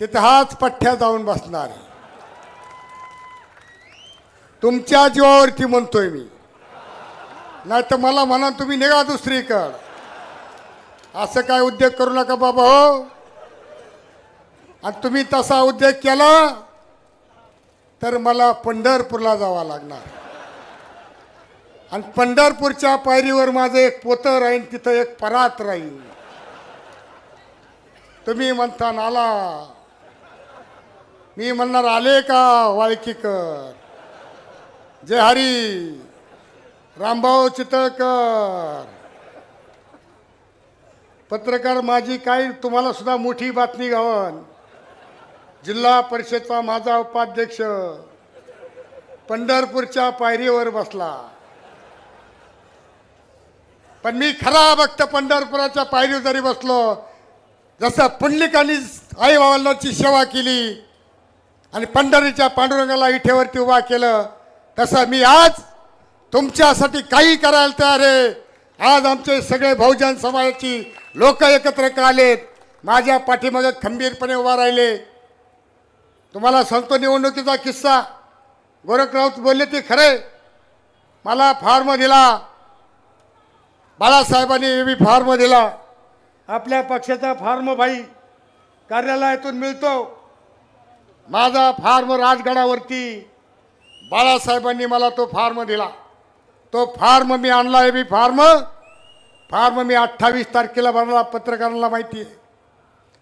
तिथं हाच पठ्ठ्या जाऊन बसणार. तुमच्या जीवावरती म्हणतोय मी. नाही तर मला म्हणा तुम्ही निघा दुसरीकड. असं काय उद्योग करू नका बाबा हो. आणि तुम्ही तसा उद्योग केला तर मला पंढरपूरला जावं लागणार. आणि पंढरपूरच्या पायरीवर माझं एक पोतं राहील तिथं एक परात राहील तुम्ही म्हणता नाला मी म्हणणार आले का वाळकीकर? जय हरी. रामभाऊ चितळकर. पत्रकार माझी काय तुम्हाला सुद्धा मोठी बातमी गावन जिल्हा परिषदचा माझा उपाध्यक्ष पंढरपूरच्या पायरीवर बसला. पण मी खरा भक्त पंढरपुराच्या पायरीवर जरी बसलो जसं पुंडलिकांनी आई बाबांची सेवा केली आणि पंढरीच्या पांडुरंगाला इठेवरती उभा केलं. तसं मी आज तुमच्यासाठी काही करायला तयार आहे. आज आमचे सगळे बहुजन समाजाची लोक एकत्र का आलेत. माझ्या पाठीमागे खंबीरपणे उभा राहिले. तुम्हाला सांगतो निवडणुकीचा किस्सा. गोरखराऊत बोलले ते खरे मला फॉर्म दिला. बाळासाहेबांनी बी फॉर्म दिला. आपल्या पक्षाचा फॉर्म भाई कार्यालयातून मिळतो. माझा फॉर्म राजगडावरती बाळासाहेबांनी मला तो फॉर्म दिला. तो फॉर्म मी आणला आहे बी फॉर्म. फॉर्म मी अठ्ठावीस तारखेला भरला पत्रकारांना माहिती आहे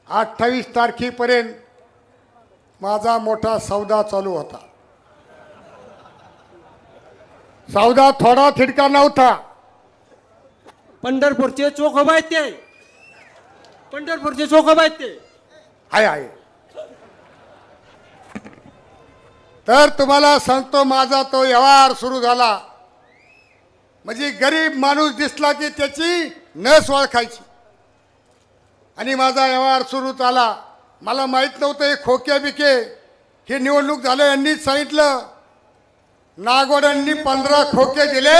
अठ्ठावीस तारखेपर्यंत माझा मोठा सौदा चालू होता. सौदा थोडा थिडका नव्हता. पंढरपूरचे चोखोबा आहेत ते. पंढरपूरचे चोखोबा आहेत ते. आहे आहे. तर तुम्हाला सांगतो माझा तो व्यवहार सुरू झाला. म्हणजे गरीब माणूस दिसला की त्याची नस ओळखायची. आणि माझा व्यवहार सुरू झाला. मला माहीत नव्हतं हे खोके बिके. हे निवडणूक झालं यांनीच सांगितलं नागोड्यांनी पंधरा खोके दिले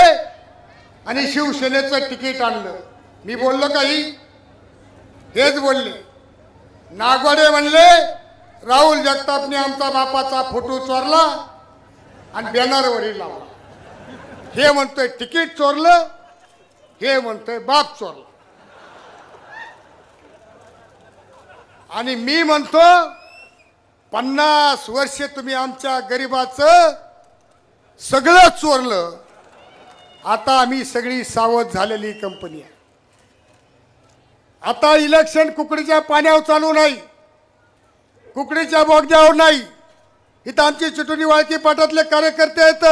आणि शिवसेनेचं तिकीट आणलं. मी बोललो काही? हेच बोलले. नागोडे म्हणले राहुल जगतापने आमचा बापाचा फोटो चोरला आणि बॅनरवरही लावला. हे म्हणतोय तिकीट चोरलं हे म्हणतोय बाप चोरला. आणि मी म्हणतो पन्नास वर्षे तुम्ही आमच्या गरिबाचं सगळं चोरलं आता आम्ही सगळी सावध झालेली कंपनी आहे. आता इलेक्शन कुकडीच्या पाण्यावर चालू नाही. कुकडीच्या बोगद्यावर नाही. इथं आमची चिटुनी वाळकी पाटातले कार्यकर्ते आहेत.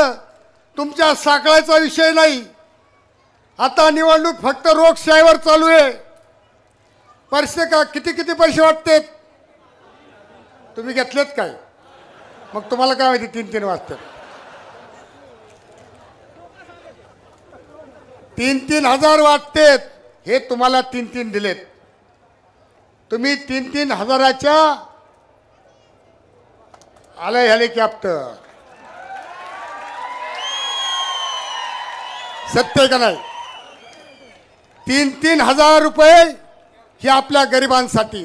तुमच्या साखळाचा विषय नाही. आता निवडणूक फक्त रोगशाहीवर चालू आहे. पैसे का किती किती पैसे वाटते तुम्ही घेतलेत काय? मग तुम्हाला काय माहिती तीन तीन वाजतात. तीन तीन हजार वाटतेत. हे तुम्हाला तीन तीन दिलेत. तुम्ही तीन तीन हजाराच्या आलंय हेलिकॉप्टर सत्य का नाही? तीन तीन हजार रुपये हे आपल्या गरिबांसाठी.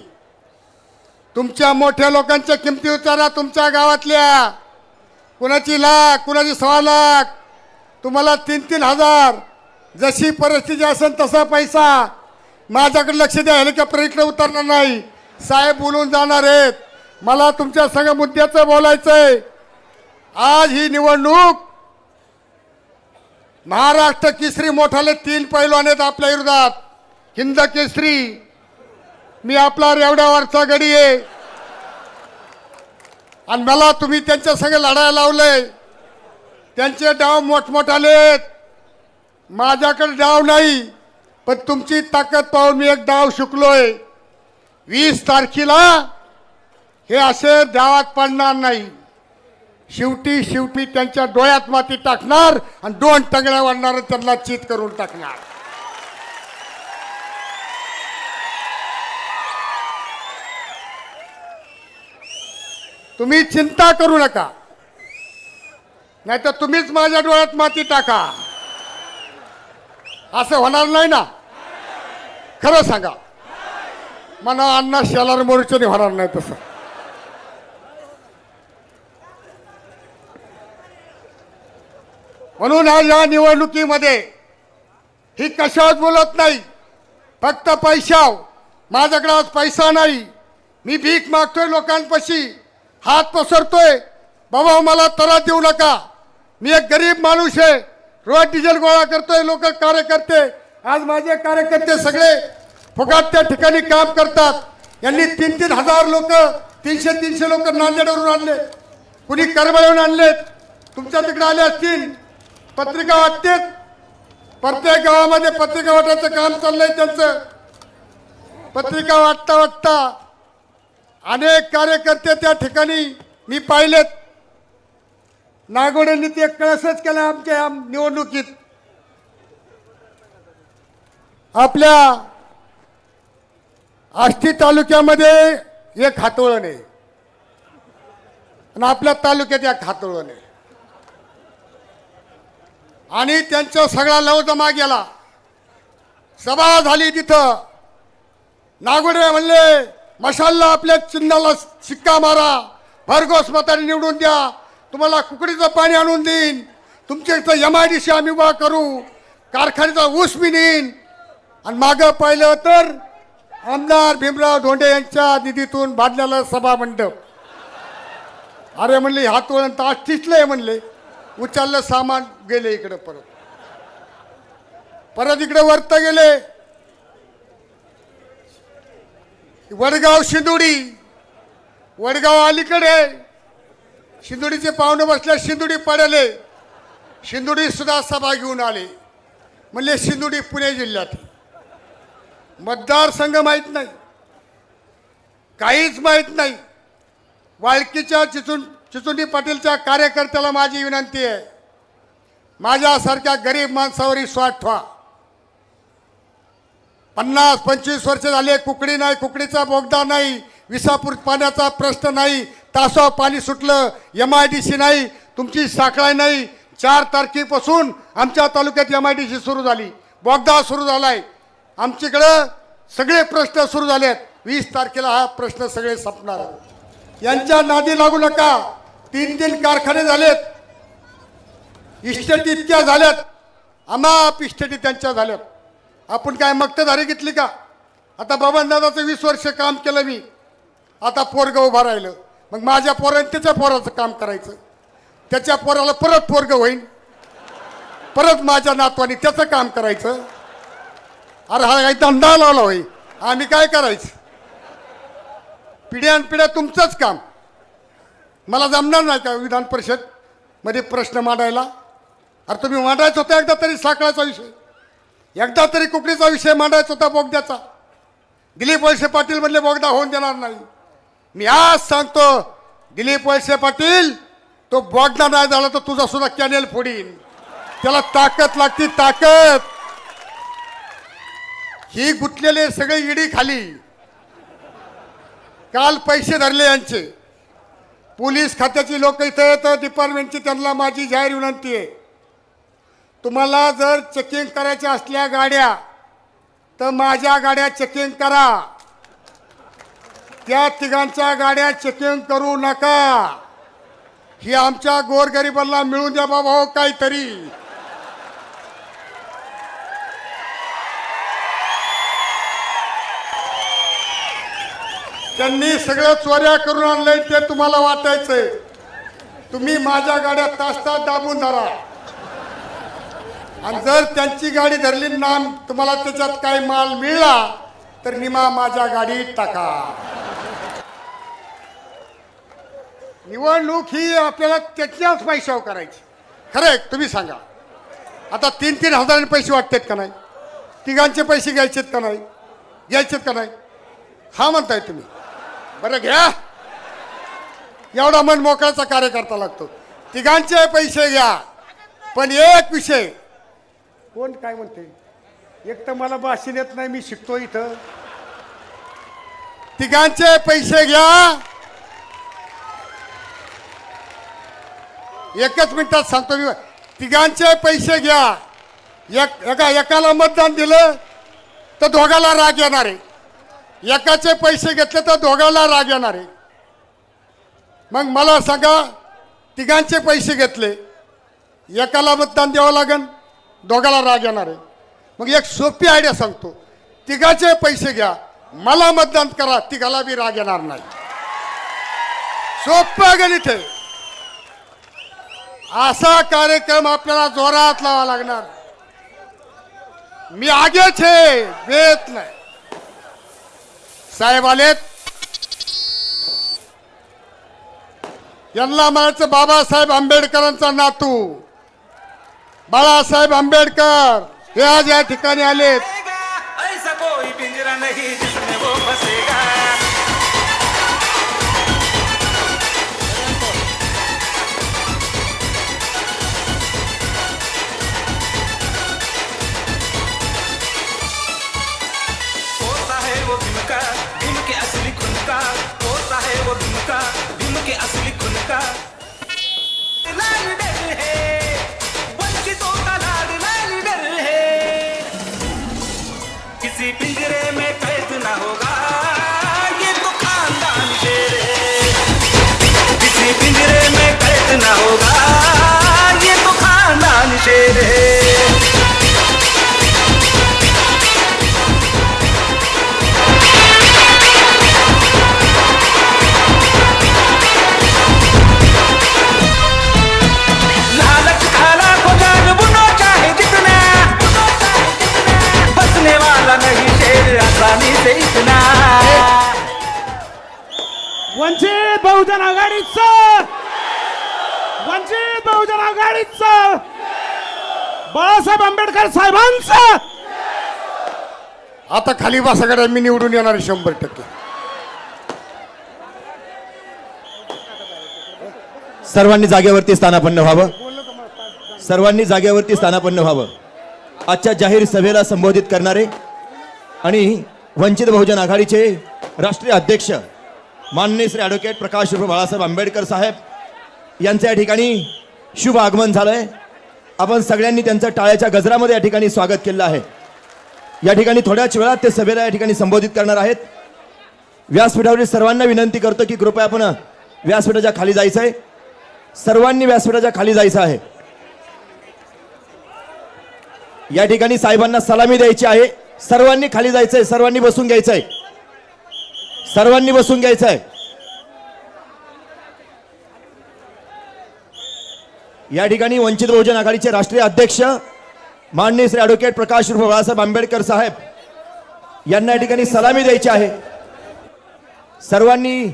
तुमच्या मोठ्या लोकांच्या किमती उतारा तुमच्या गावातल्या. कुणाची लाख कुणाची सव्वा लाख? तुम्हाला तीन तीन हजार. जशी परिस्थिती असेल तसा पैसा. माझ्याकडे लक्ष द्या हेलिकॉप्टर इकडे उतरणार नाही. साहेब बोलून जाणार आहेत. मला तुमच्या संग मुद्द्याचं बोलायचंय. आज ही निवडणूक महाराष्ट्र केसरी मोठाले तीन पैलवान आहेत आपल्या विरोधात. हिंद केसरी मी आपला रेवड्यावरचा गडी आहे. आणि मला तुम्ही त्यांच्या संग लढायला लावलंय. त्यांचे डाव मोठमोठाले आहेत. माझ्याकडे डाव नाही पण तुमची ताकद पाहून मी एक डाव शिकलोय. वीस तारखेला हे असे देवात पडणार नाही. शेवटी शेवटी त्यांच्या डोळ्यात माती टाकणार आणि दोन टंगड्या वाढणार त्यांना चित करून टाकणार. तुम्ही चिंता करू नका. नाहीतर तुम्हीच माझ्या डोळ्यात माती टाका. असं होणार नाही ना? खरं सांगा. मला अण्णा शेलार मोर्चाने होणार नाही तसं. म्हणून आज या निवडणुकीमध्ये ही कशावर बोलत नाही फक्त पैशाव. माझ्याकडे आज पैसा नाही. मी भीक मागतोय लोकांपाशी. हात पसरतोय. बाबा मला तरा देऊ नका. मी एक गरीब माणूस आहे. रोज डिझेल गोळा करतोय लोक कार्यकर्ते. आज माझे कार्यकर्ते सगळे फुकाट त्या ठिकाणी काम करतात. यांनी तीन तीन हजार लोक तीनशे तीनशे लोक नांदेडवरून आणले. कुणी करमळवरून आणलेत. तुमच्या तिकडे आले असतील. पत्रिका वाटतेत प्रत्येक गावामध्ये पत्रिका वाटायचं काम चाललंय त्यांचं. पत्रिका वाटता वाटता अनेक कार्यकर्ते त्या ठिकाणी मी पाहिलेत. नागोडेंनी ते कळसच केलं आमच्या या निवडणुकीत. आपल्या आष्टी तालुक्यामध्ये एक हातोळण आहे. आणि आपल्या तालुक्यात एक हातोळण आहे. आणि त्यांचा सगळा लवजमा गेला. सभा झाली तिथं. नागोडे म्हणले मशालला आपल्या चिन्हाला शिक्का मारा. भरघोस मताने निवडून द्या. तुम्हाला कुकडीचं पाणी आणून देईन. तुमच्या इथं एम आय डी सी आम्ही उभा करू. कारखान्याचा ऊस मी नेईन. आणि मागं पाहिलं तर आमदार भीमराव धोंडे यांच्या निधीतून बांधलेलं सभा मंडप अरे म्हणले हात वळण तास टिचलंय म्हणले. उचललं सामान गेले इकडं परत. परत इकडे वरत गेले. वडगाव शिंदुडी. वडगाव अलीकडे. शिंदुडीचे पाहुणे बसल्या शिंदुडी पडले शिंदुडी सुद्धा सभा घेऊन आले. म्हणजे शिंदुडी पुणे जिल्ह्यात मतदारसंघ माहीत नाही. काहीच माहीत नाही. वाळकीच्या जिथून चिचुंडी पाटीलच्या कार्यकर्त्याला माझी विनंती आहे. माझ्यासारख्या गरीब माणसावर विश्वास ठेवा. पन्नास पंचवीस वर्ष झाले कुकडी नाही कुकडीचा बोगदा नाही विसापूर पाण्याचा प्रश्न नाही तासाव पाणी सुटलं एम आय डी सी नाही तुमची साखळाई नाही. चार तारखेपासून आमच्या तालुक्यात एम आय डी सी सुरू झाली. बोगदा सुरू झालाय. आमच्याकडं सगळे प्रश्न सुरू झाले आहेत वीस तारखेला हा प्रश्न सगळे संपणार यांच्या नादी लागू नका. तीन तीन कारखाने झालेत. इस्टेटी इतक्या झाल्यात. अमाप इस्टेटी त्यांच्या झाल्यात. आपण काय मक्तधारी घेतली का? आता बबनदादाचं वीस वर्ष काम केलं मी. आता पोरगं उभं राहिलं. मग माझ्या पोराने त्याच्या पोराचं काम करायचं. त्याच्या पोराला परत पोरगं होईन. परत माझ्या नातवानी त्याचं काम करायचं. अरे हा काही धंदा लावला होई आम्ही काय करायचं? पिढ्यान पिढ्या तुमचंच काम. मला जमणार नाही का विधान परिषदमध्ये प्रश्न मांडायला. अरे तुम्ही मांडायचं होता एकदा तरी साखळाचा विषय. एकदा तरी कुकडीचा विषय मांडायचा होता बोगद्याचा. दिलीप वळसे पाटील म्हणले बोगदा होऊन देणार नाही. मी आज सांगतो दिलीप वळसे पाटील तो बोगदा नाही झाला तर तुझा सुद्धा कॅनेल फोडीन. त्याला ताकद लागती ताकद. ही गुंतलेले सगळे इडी खाली. काल पैसे धरले यांचे. पोलीस खात्याची लोक इथं येतं डिपार्टमेंटची त्यांना माझी जाहीर विनंती आहे. तुम्हाला जर चेकिंग करायच्या असल्या गाड्या तर माझ्या गाड्या चेकिंग करा. त्या तिघांच्या गाड्या चेकिंग करू नका. ही आमच्या गोरगरिबांना मिळून द्या बाबा हो काहीतरी. त्यांनी सगळं चोऱ्या करून आणलंय ते तुम्हाला वाटायचंय. तुम्ही माझ्या गाड्या तास तास दाबून धरा. आणि जर त्यांची गाडी धरली ना तुम्हाला त्याच्यात काही माल मिळला तर निमा माझ्या गाडीत टाका. निवडणूक ही आपल्याला त्याच्याच पैशावर करायची. खरं आहे तुम्ही सांगा. आता तीन तीन हजारांनी पैसे वाटतात का नाही? तिघांचे पैसे घ्यायचेत का नाही? घ्यायचेत का नाही? हा म्हणताय तुम्ही. बरं घ्या. एवढा मन मोकळ्याचा कार्यकर्ता लागतो. तिघांचे पैसे घ्या. पण एक विषय. कोण काय म्हणते? एक तर मला भाषण येत नाही मी शिकतो इथं. तिघांचे पैसे घ्या. एकच मिनिटात सांगतो मी. तिघांचे पैसे घ्या. एक एका एकाला मतदान दिलं तर दोघाला राग येणार आहे. एकाचे पैसे घेतले तर दोघाला राग येणार आहे. मग मला सांगा तिघांचे पैसे घेतले एकाला मतदान द्यावं लागेल दोघाला राग येणार आहे. मग एक सोपी आयडिया सांगतो तिघाचे पैसे घ्या मला मतदान करा तिघाला बी राग येणार नाही. सोपं गणित आहे असा कार्यक्रम आपल्याला जोरात लावा लागणार. मी आगेच आहे वेत नाही. साहेब आलेत. यांना म्हणायचं बाबासाहेब आंबेडकरांचा नातू. बाळासाहेब आंबेडकर हे आज या ठिकाणी आलेत. के असली का है। पिंजरे में होगा, ये तो खानदान शेर है। किसी पिंजरे में कैद ना होगा, ये तो खानदान शेर है। वंचित बहुजन आघाडीचं. वंचित बहुजन आघाडीचं. बाळासाहेब आंबेडकर साहेबांचं. आता खाली बसाकडे मी निवडून येणार शंभर टक्के. सर्वांनी जागेवरती स्थानापन्न व्हावं. सर्वांनी जागेवरती स्थानापन्न व्हावं. आजच्या जाहीर सभेला संबोधित करणारे आणि वंचित बहुजन आघाडीचे राष्ट्रीय अध्यक्ष माननीय श्री ॲडव्होकेट प्रकाश बाळासाहेब आंबेडकर साहेब यांचं या ठिकाणी शुभ आगमन झालंय. आपण सगळ्यांनी त्यांचं टाळ्याच्या गजरामध्ये या ठिकाणी स्वागत केलं आहे. या ठिकाणी थोड्याच वेळात ते सभेला या ठिकाणी संबोधित करणार आहेत. व्यासपीठावरील सर्वांना विनंती करतो की कृपया आपण व्यासपीठाच्या खाली जायचं आहे सर्वांनी व्यासपीठाच्या खाली जायचं आहे. या ठिकाणी साहेबांना सलामी द्यायची आहे. सर्वांनी खाली जायचंय सर्वांनी बसून घ्यायचं आहे सर्वांनी बसून घ्यायचं आहे या ठिकाणी वंचित बहुजन आघाडीचे राष्ट्रीय अध्यक्ष माननीय श्री ॲडव्होकेट प्रकाश उर्फ बाळासाहेब आंबेडकर साहेब यांना या ठिकाणी सलामी द्यायची आहे. सर्वांनी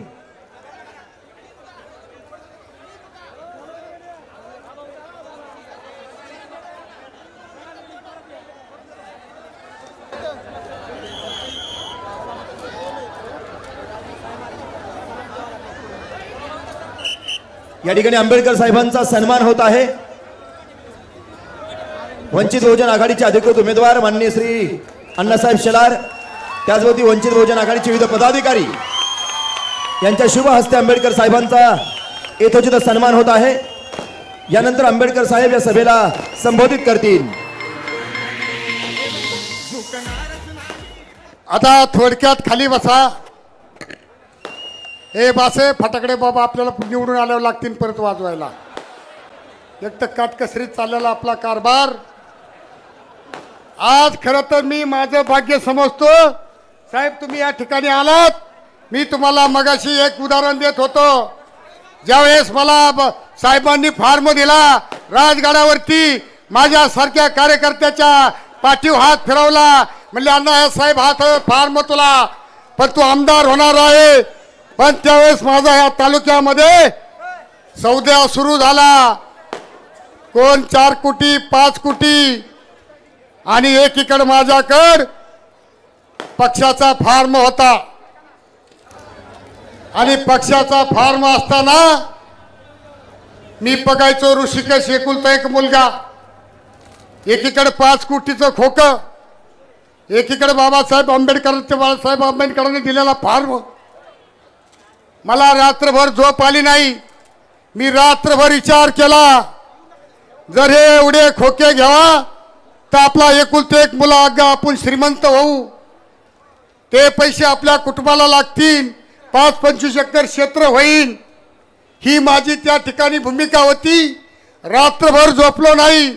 या ठिकाणी आंबेडकर साहेबांचा सन्मान होत आहे. वंचित बहुजन आघाडीचे अधिकृत उमेदवार माननीय श्री अण्णासाहेब शेलार त्याचबरोबर वंचित बहुजन आघाडीचे विविध पदाधिकारी. यांच्या शुभ हस्ते आंबेडकर साहेबांचा यथोचित सन्मान होत आहे. यानंतर आंबेडकर साहेब या सभेला संबोधित करतील. आता थोडक्यात खाली बसा. हे बासे फटाकडे बाबा आपल्याला निवडून आल्यावर लागतील परत वाजवायला. एक तर काटकसरीत चाललेला आपला कारभार. आज खरं तर मी माझं भाग्य समजतो. साहेब तुम्ही या ठिकाणी आलात. मी तुम्हाला मगाशी एक उदाहरण देत होतो. ज्यावेळेस मला ब- साहेबांनी फार्म दिला राजगडावरती माझ्यासारख्या कार्यकर्त्याच्या पाठीव हात फिरवला. म्हणले अण्णा साहेब हात फार्म तुला पण तू आमदार होणार आहे. पण त्यावेळेस माझा या तालुक्यामध्ये सौद्या सुरू झाला. कोण चार कोटी पाच कोटी आणि एकीकडे माझ्याकड पक्षाचा फार्म होता. आणि पक्षाचा फार्म असताना मी बघायचो ऋषिकेश एकुलता एक मुलगा. एकीकडे पाच कोटीचं खोकं. एकीकडे बाबासाहेब आंबेडकर बाळासाहेब आंबेडकरांनी दिलेला फार्म. मला रात्रभर झोप आली नाही. मी रात्रभर विचार केला. जर हे एवढे खोके घ्यावा तर आपला एकुलते एक मुला अगं आपण श्रीमंत होऊ. ते पैसे आपल्या कुटुंबाला लागतील. पाच पंचवीस एकर क्षेत्र होईल. ही माझी त्या ठिकाणी भूमिका होती. रात्रभर झोपलो नाही.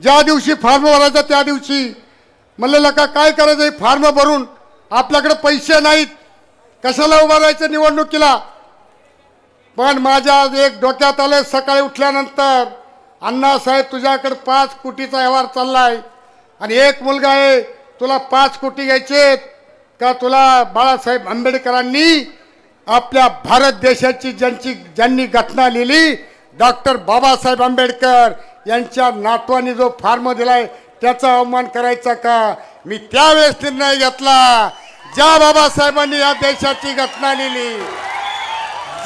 ज्या दिवशी फॉर्म भरायचा त्या दिवशी. म्हणलेलं का काय करायचं? फॉर्म भरून आपल्याकडे पैसे नाहीत. कशाला उभा राहायचं निवडणुकीला? पण माझ्या एक डोक्यात आलं सकाळी उठल्यानंतर अण्णासाहेब तुझ्याकडे पाच कोटीचा व्यवहार चाललाय आणि एक मुलगा आहे तुला पाच कोटी घ्यायचे का तुला बाळासाहेब आंबेडकरांनी आपल्या भारत देशाची ज्यांची ज्यांनी घटना लिहिली डॉक्टर बाबासाहेब आंबेडकर यांच्या नातवानी जो फार्म दिलाय त्याचा अवमान करायचा का? मी त्यावेळेस निर्णय घेतला ज्या बाबासाहेबांनी या देशाची घटना लिहिली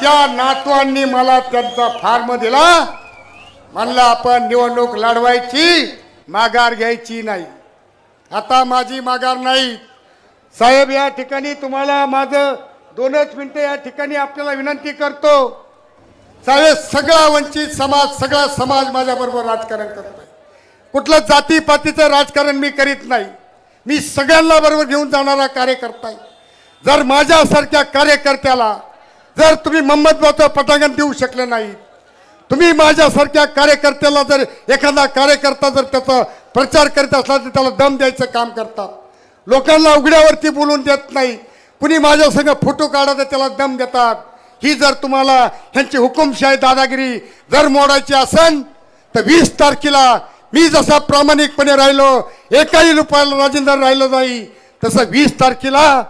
ज्या नातवांनी मला त्यांचा फार्म दिला म्हणलं आपण निवडणूक लढवायची माघार घ्यायची नाही. आता माझी माघार नाही. साहेब या ठिकाणी तुम्हाला माझं दोनच मिनटं या ठिकाणी आपल्याला विनंती करतो. साहेब सगळा वंचित समाज सगळा समाज माझ्याबरोबर राजकारण करतोय. कुठलं जातीपातीचं राजकारण मी करीत नाही. मी सगळ्यांना बरोबर घेऊन जाणारा कार्यकर्ता आहे. जर माझ्यासारख्या कार्यकर्त्याला जर तुम्ही मोहम्मदबाचं पटांगण देऊ शकले नाही तुम्ही माझ्यासारख्या कार्यकर्त्याला जर एखादा कार्यकर्ता जर त्याचा प्रचार करीत असला तर त्याला दम द्यायचं काम करतात लोकांना उघड्यावरती बोलून देत नाही. कुणी माझ्या संग फोटो काढा तर त्याला दम देतात. ही जर तुम्हाला ह्यांची हुकुमशाही दादागिरी जर मोडायची असेल तर वीस तारखेला मी जसा प्रामाणिकपणे राहिलो एकाही रुपयाला राजेंद्र राहिलो नाही तसं वीस तारखेला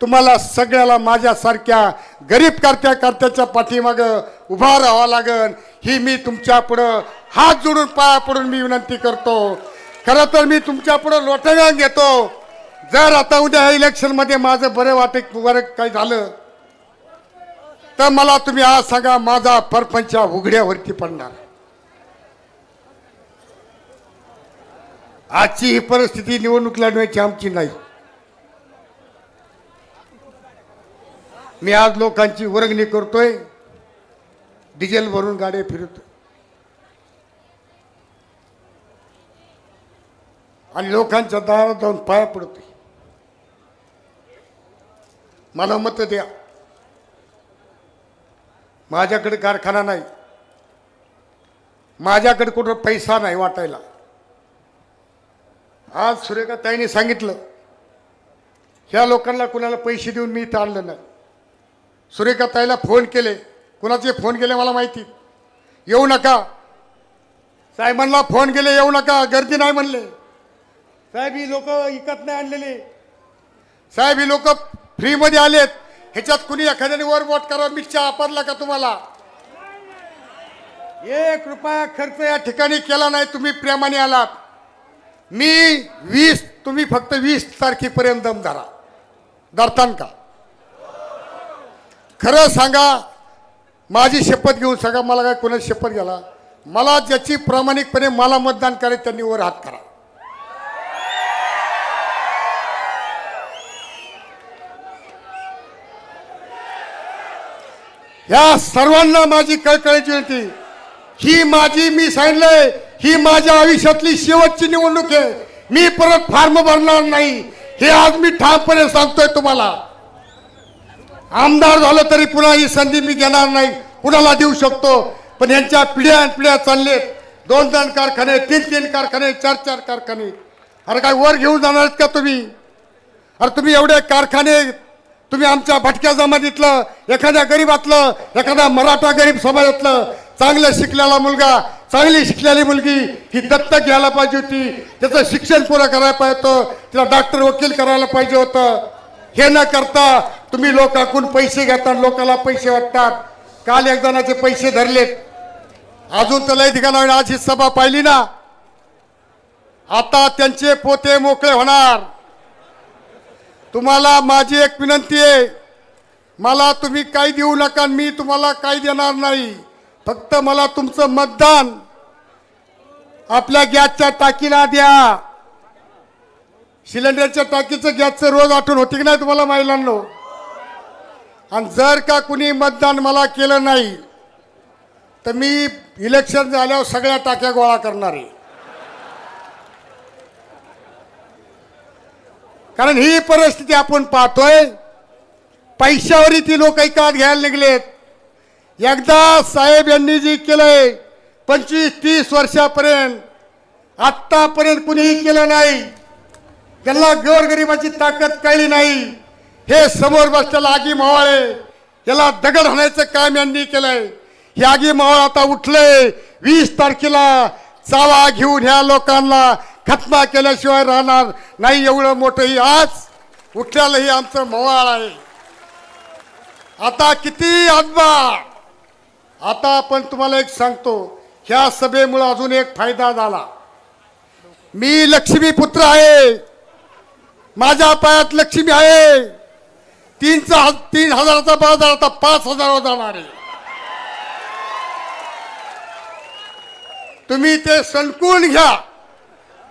तुम्हाला सगळ्याला माझ्यासारख्या गरीब करत्या कर्त्याच्या पाठीमागं उभा राहावा लागन. ही मी तुमच्या पुढं हात जोडून पाया पडून मी विनंती करतो. खरं तर मी तुमच्या पुढं लोटगान घेतो. जर आता उद्या इलेक्शनमध्ये माझं बरं वाटे बरं काही झालं तर मला तुम्ही आज सांगा माझा परपंच उघड्यावरती पडणार. आजची ही परिस्थिती निवडणूक लढवायची आमची नाही. मी आज लोकांची वर्गणी करतोय. डिझेल भरून गाड्या फिरतोय आणि लोकांच्या दारात जाऊन पाया पडतोय. मला मत द्या. माझ्याकडे कारखाना नाही. माझ्याकडे कुठं पैसा नाही वाटायला. आज सूर्यकाताईने सांगितलं ह्या लोकांना कुणाला पैसे देऊन मी इथं आणलं नाही. सूर्यकाताईला फोन केले कुणाचे फोन केले मला माहिती. येऊ नका. साहेबांना फोन केले येऊ नका. गर्दी नाही म्हणले. साहेब ही लोक इकत नाही आणलेले. साहेब ही लोक फ्रीमध्ये आलेत. ह्याच्यात कुणी एखाद्याने वर वोट करावा मी चहा वापरला का तुम्हाला? एक रुपया खर्च या ठिकाणी केला नाही तुम्ही प्रेमाने आलात. मी वीस तुम्ही फक्त वीस तारखेपर्यंत दम धरा. धरतान का? खरं सांगा माझी शपथ घेऊन सांगा मला काय कोणाची शपथ घ्याला मला ज्याची प्रामाणिकपणे मला मतदान करायचं त्यांनी वर हात करा. या सर्वांना माझी कळकळीची होती ही माझी मी सांगितलंय ही माझ्या आयुष्यातली शेवटची निवडणूक आहे. मी परत फार्म भरणार नाही. हे आज मी ठामपणे सांगतोय तुम्हाला. आमदार झालं तरी पुन्हा ही संधी मी घेणार नाही. कुणाला देऊ शकतो? पण यांच्या पिढ्या पिढ्या चालले दोन दोन कारखाने तीन तीन कारखाने चार चार कारखाने. अरे काय वर घेऊन जाणार आहेत का तुम्ही? अरे तुम्ही एवढे कारखाने तुम्ही आमच्या भटक्या जमातीतलं एखाद्या गरीबातलं एखादा मराठा गरीब समाजातलं चांगलं शिकलेला मुलगा चांगली शिकलेली मुलगी ही दत्तक घ्यायला पाहिजे होती. त्याचं शिक्षण पुरं करायला पाहिजे होतं. तिला डॉक्टर वकील करायला पाहिजे होतं. हे न करता तुम्ही लोकांकडून पैसे घेतात लोकांना पैसे वाटतात. काल एक जणाचे पैसे धरलेत. अजून तर लय ठिकाणा आज ही सभा पाहिली ना. आता त्यांचे पोते मोकळे होणार. तुम्हाला माझी एक विनंती आहे. मला तुम्ही काही देऊ नका मी तुम्हाला काही देणार नाही. फक्त मला तुमचं मतदान. आपल्या गॅसच्या टाकीला द्या. सिलेंडरच्या टाकीचं गॅसचं रोज आठवण होती की नाही तुम्हाला महिलांनो? आणि जर का कुणी मतदान मला केलं नाही तर मी इलेक्शन झाल्यावर सगळ्या टाक्या गोळा करणार आहे. कारण ही परिस्थिती आपण पाहतोय. पैशावरी ती लोक एकात घ्यायला निघलेत. एकदा साहेब यांनी जी केलंय पंचवीस तीस वर्षापर्यंत आत्तापर्यंत कुणीही केलं नाही. त्यांना गोरगरिबाची ताकद कळली नाही. हे समोर बसलेला आगी मावळे याला दगड होण्याचं काम यांनी केलंय. हे आगी मावळ आता उठले वीस तारखेला चावा घेऊन ह्या लोकांना खतमा केल्याशिवाय राहणार नाही एवढं मोठं ही आज उठलेलं आमचं मवाळ आहे. आता किती आत्मा आता आपण तुम्हाला एक सांगतो ह्या सभेमुळे अजून एक फायदा झाला. मी लक्ष्मी पुत्र आहे. माझ्या पायात लक्ष्मी आहे. तीनचा तीन हजाराचा बाजार आता पाच हजारावर जाणार आहे. तुम्ही ते संकून घ्या.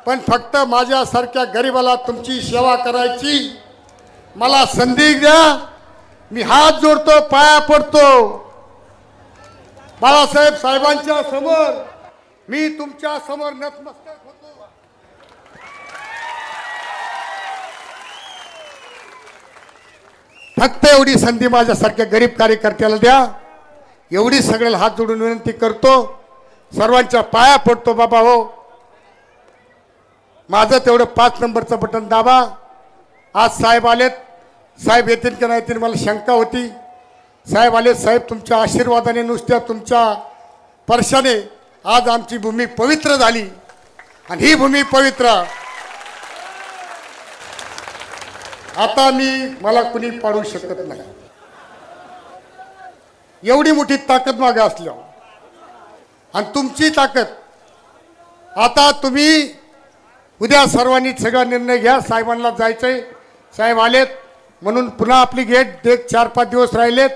पण फक्त माझ्यासारख्या गरिबाला तुमची सेवा करायची. मला संधी द्या. मी हात जोडतो पाया पडतो. बाळासाहेब साहेबांच्या समोर मी तुमच्यासमोर नतमस्तक होतो. फक्त एवढी संधी माझ्यासारख्या गरीब कार्यकर्त्याला द्या. एवढी सगळ्याला हात जोडून विनंती करतो. सर्वांच्या पाया पडतो बाबा हो. माझं तेवढं पाच नंबरचं बटन दाबा. आज साहेब आलेत. साहेब येतील की नाही येतील मला शंका होती. साहेब आले साहेब तुमच्या आशीर्वादाने नुसत्या तुमच्या स्पर्शाने आज आमची भूमी पवित्र झाली. आणि ही भूमी पवित्र. आता मी मला कुणी पाडू शकत नाही. एवढी मोठी ताकद मागे असल्या आणि तुमची ताकद आता तुम्ही उद्या सर्वांनी सगळा निर्णय घ्या साहेबांना जायचंय. साहेब आलेत म्हणून पुन्हा आपली गेट देख चार पाच दिवस राहिलेत.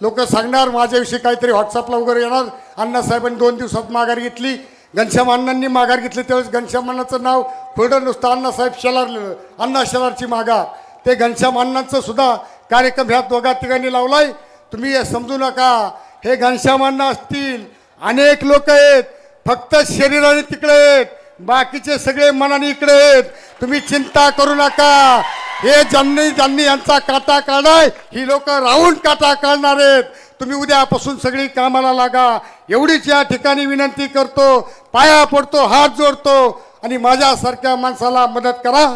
लोक सांगणार माझ्याविषयी काहीतरी व्हॉट्सअपला वगैरे येणार. अण्णासाहेबांनी दोन दिवसात माघार घेतली. घनश्याम अण्णांनी माघार घेतली त्यावेळेस घनश्याम नाव पुढं नुसतं अण्णासाहेब शेलारलं अण्णा शेलारची माघार. ते घनश्याम अण्णांचं सुद्धा कार्यक्रम ह्या दोघा तिघांनी लावलाय. तुम्ही हे समजू नका. हे घनश्याम अण्णा असतील. अनेक लोक आहेत. फक्त शरीराने तिकडे आहेत. बाकीचे सगळे मनाने इकडे आहेत. तुम्ही चिंता करू नका. हे ज्यांनी ज्यांनी यांचा काटा काढाय ही लोक राहून काटा काढणार आहेत. तुम्ही उद्यापासून सगळी कामाला लागा. एवढीच या ठिकाणी विनंती करतो पाया पडतो हात जोडतो आणि माझ्यासारख्या माणसाला मदत करा.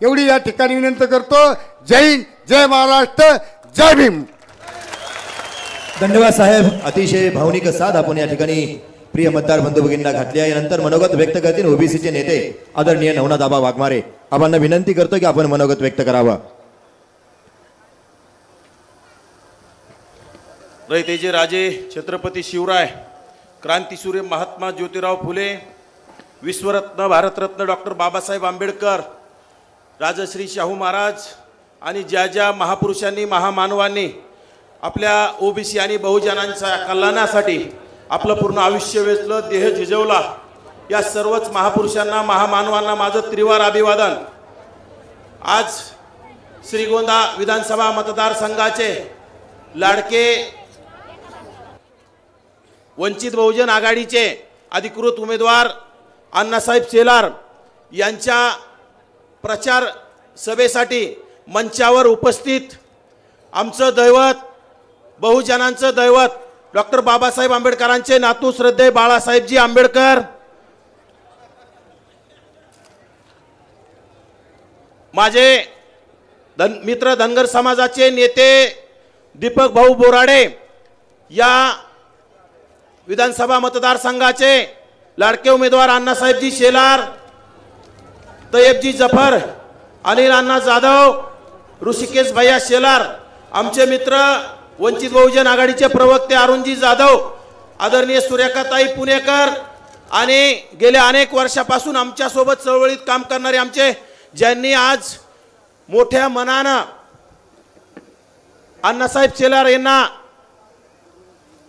एवढी या ठिकाणी विनंती करतो. जय हिंद जय महाराष्ट्र जय भीम. धन्यवाद साहेब. अतिशय भावनिक साथ आपण या ठिकाणी प्रिय मतदार बंधू भगिनींना घातली आहे. नंतर मनोगत व्यक्त करतील ओबीसीचे नेते आदरणीय नवनाथ आबा वाघमारे. आबांना विनंती करतो की आपण मनोगत व्यक्त करावं. रयतेचे राजे छत्रपती शिवराय क्रांतीसूर्य महात्मा ज्योतिराव फुले विश्वरत्न भारतरत्न डॉक्टर बाबासाहेब आंबेडकर राजश्री शाहू महाराज आणि ज्या ज्या महापुरुषांनी महामानवांनी आपल्या ओबीसी आणि बहुजनांच्या कल्याणासाठी आपलं पूर्ण आयुष्य वेचलं देह झिजवला या सर्वच महापुरुषांना महामानवांना माझं त्रिवार अभिवादन. आज श्रीगोंदा विधानसभा मतदारसंघाचे लाडके वंचित बहुजन आघाडीचे अधिकृत उमेदवार अण्णासाहेब शेलार यांच्या प्रचार सभेसाठी मंचावर उपस्थित आमचं दैवत बहुजनांचं दैवत डॉक्टर बाबासाहेब आंबेडकरांचे नातू श्रद्धे बाळासाहेबजी आंबेडकर माझे धन मित्र धनगर समाजाचे नेते दीपक भाऊ बोराडे या विधानसभा मतदारसंघाचे लाडके उमेदवार अण्णासाहेबजी शेलार तयबजी जफर अनिल अण्णा जाधव ऋषिकेश भैया शेलार आमचे मित्र वंचित बहुजन आघाडीचे प्रवक्ते अरुणजी जाधव आदरणीय सूर्यकाताई पुणेकर आणि गेल्या अनेक वर्षापासून आमच्यासोबत चळवळीत काम करणारे आमचे ज्यांनी आज मोठ्या मनानं अण्णासाहेब शेलार यांना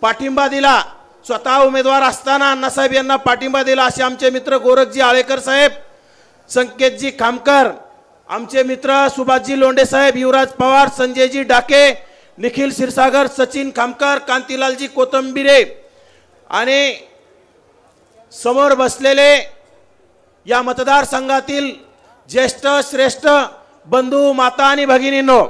पाठिंबा दिला स्वतः उमेदवार असताना अण्णासाहेब यांना पाठिंबा दिला असे आमचे मित्र गोरखजी आळेकर साहेब संकेतजी खामकर आमचे मित्र सुभाषजी लोंढे साहेब युवराज पवार संजयजी डाके निखिल क्षीरसागर सचिन खामकर कांतीलालजी कोथंबिरे आणि समोर बसलेले या मतदारसंघातील ज्येष्ठ श्रेष्ठ बंधू माता आणि भगिनींनो